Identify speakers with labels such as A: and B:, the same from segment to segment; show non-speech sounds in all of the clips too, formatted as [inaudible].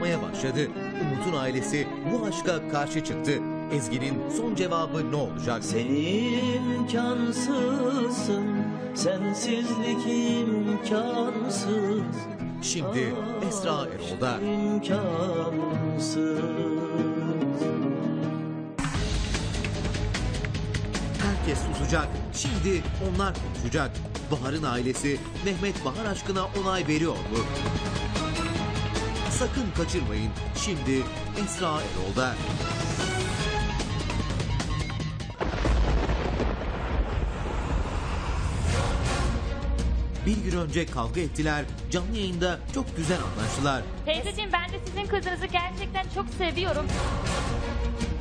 A: aramaya başladı. Umut'un ailesi bu aşka karşı çıktı. Ezgi'nin son cevabı ne olacak?
B: Sen imkansızsın, sensizlik imkansız.
A: Şimdi Esra Erol'da.
B: İmkansız.
A: Herkes susacak. Şimdi onlar konuşacak. Bahar'ın ailesi Mehmet Bahar aşkına onay veriyor mu? Sakın kaçırmayın. Şimdi Esra Erol'da. Bir gün önce kavga ettiler. Canlı yayında çok güzel anlaştılar.
C: Teyzeciğim ben de sizin kızınızı gerçekten çok seviyorum.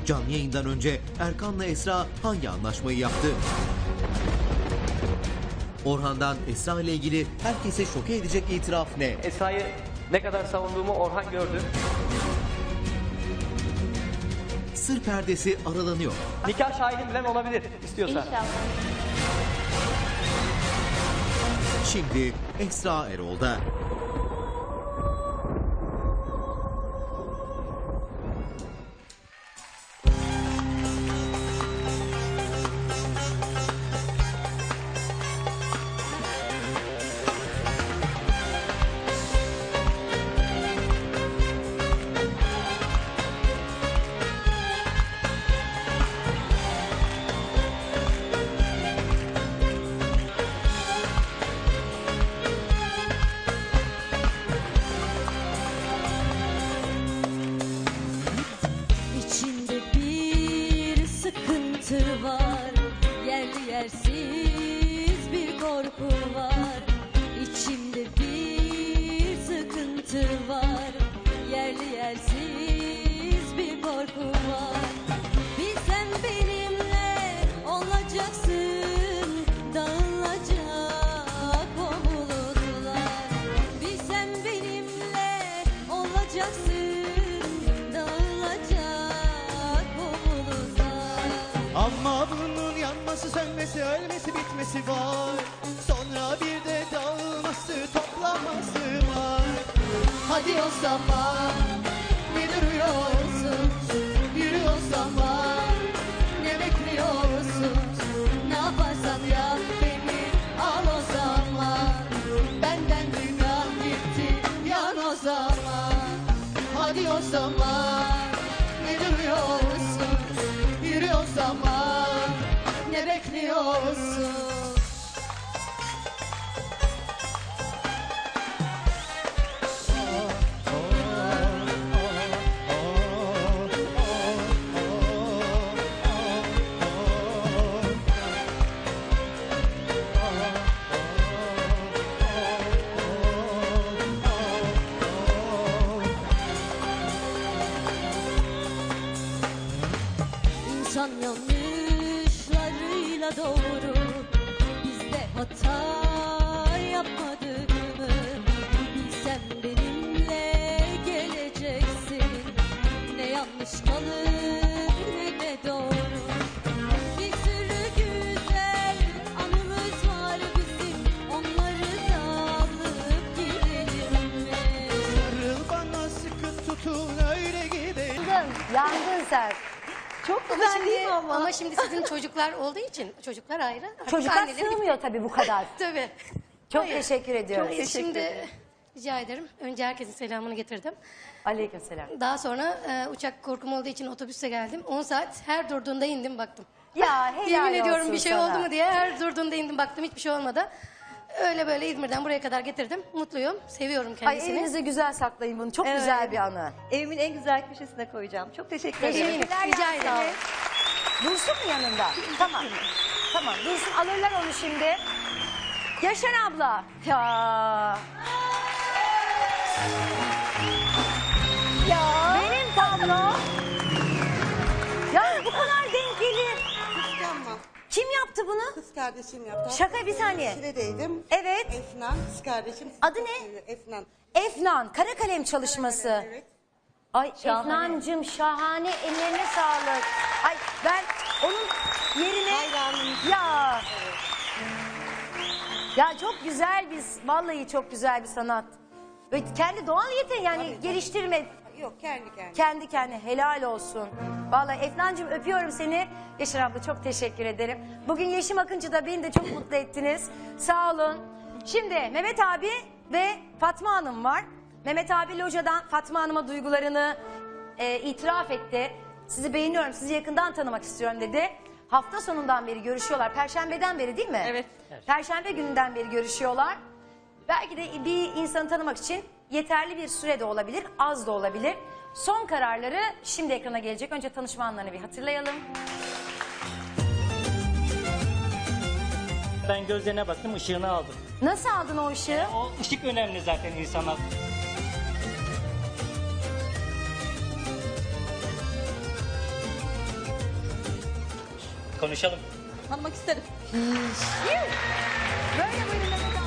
A: Canlı yayından önce Erkan'la Esra hangi anlaşmayı yaptı? Orhan'dan Esra ile ilgili herkese şoke edecek itiraf ne?
D: Esra'yı ne kadar savunduğumu Orhan gördü.
A: Sır perdesi aralanıyor.
D: Nikah şahidim bilen olabilir istiyorsan.
C: İnşallah.
A: Şimdi Esra Erol'da.
E: Ama bunun yanması, sönmesi, ölmesi, bitmesi var. Sonra bir de dağılması, toplaması var. Hadi o zaman ne duruyorsun? Yürü o zaman ne bekliyorsun? Ne yaparsan yap beni al o zaman. Benden dünya gitti yan o zaman. Hadi o zaman
F: İnsan yanlışlarıyla doğru Bizde hata yapmadık mı Bilsem benimle geleceksin Ne yanlış kalır ne de doğru Bir sürü güzel anımız var bizim Onları da alıp gidelim mi?
E: Sarıl bana sıkı tutun öyle gidelim.
G: Yandın sen.
H: Çok güzel değil mi ama? Ama şimdi sizin çocuklar olduğu için çocuklar ayrı. Artık
G: Çocuklar
H: anneleri-
G: sığmıyor tabii bu kadar. [laughs]
H: Tabii.
G: Çok
H: Hayır.
G: teşekkür ediyoruz.
H: Çok Şimdi rica ederim. Önce herkesin selamını getirdim.
G: Aleykümselam.
H: Daha sonra e, uçak korkum olduğu için otobüse geldim. 10 saat her durduğunda indim baktım.
G: Ya helal
H: Yemin ediyorum
G: olsun
H: bir şey
G: sana.
H: oldu mu diye her durduğunda indim baktım hiçbir şey olmadı. Öyle böyle İzmir'den buraya kadar getirdim. Mutluyum. Seviyorum
G: Ay
H: kendisini.
G: evinizde güzel saklayın bunu. Çok
H: Evet.
G: güzel bir anı.
I: Evimin en güzel köşesine koyacağım. Çok teşekkür ederim.
H: Eminim. Rica ederim.
G: Dursun mu yanında? Tamam. Tamam Dursun alırlar onu şimdi. Yaşar abla. Ya. Ya. Bunu?
J: Kız kardeşim yaptı.
G: Şaka, bir saniye.
J: Şile'deydim.
G: Evet.
J: Efnan, kız kardeşim.
G: Adı ne?
J: Efnan.
G: Efnan, kara kalem çalışması.
J: Evet.
G: Ay Efnancığım şahane, ellerine sağlık. Ay ben onun yerine...
J: Hayranım.
G: Ya. Ya çok güzel bir, vallahi çok güzel bir sanat. Ve kendi doğal yeteneği yani geliştirme.
J: Yok kendi kendine.
G: Kendi kendine helal olsun. Vallahi Efnancığım öpüyorum seni. Yaşar abla çok teşekkür ederim. Bugün Yeşim Akıncı da beni de çok mutlu ettiniz. Sağ olun. Şimdi Mehmet abi ve Fatma Hanım var. Mehmet abi locadan Fatma Hanım'a duygularını e, itiraf etti. Sizi beğeniyorum, sizi yakından tanımak istiyorum dedi. Hafta sonundan beri görüşüyorlar. Perşembeden beri değil mi?
I: Evet.
G: Perşembe gününden beri görüşüyorlar. Belki de bir insanı tanımak için yeterli bir süre de olabilir, az da olabilir. Son kararları şimdi ekrana gelecek. Önce tanışma anlarını bir hatırlayalım.
B: Ben gözlerine baktım ışığını aldım.
G: Nasıl aldın o ışığı?
B: O ışık önemli zaten insana. Konuşalım.
I: Tanımak isterim.
G: Böyle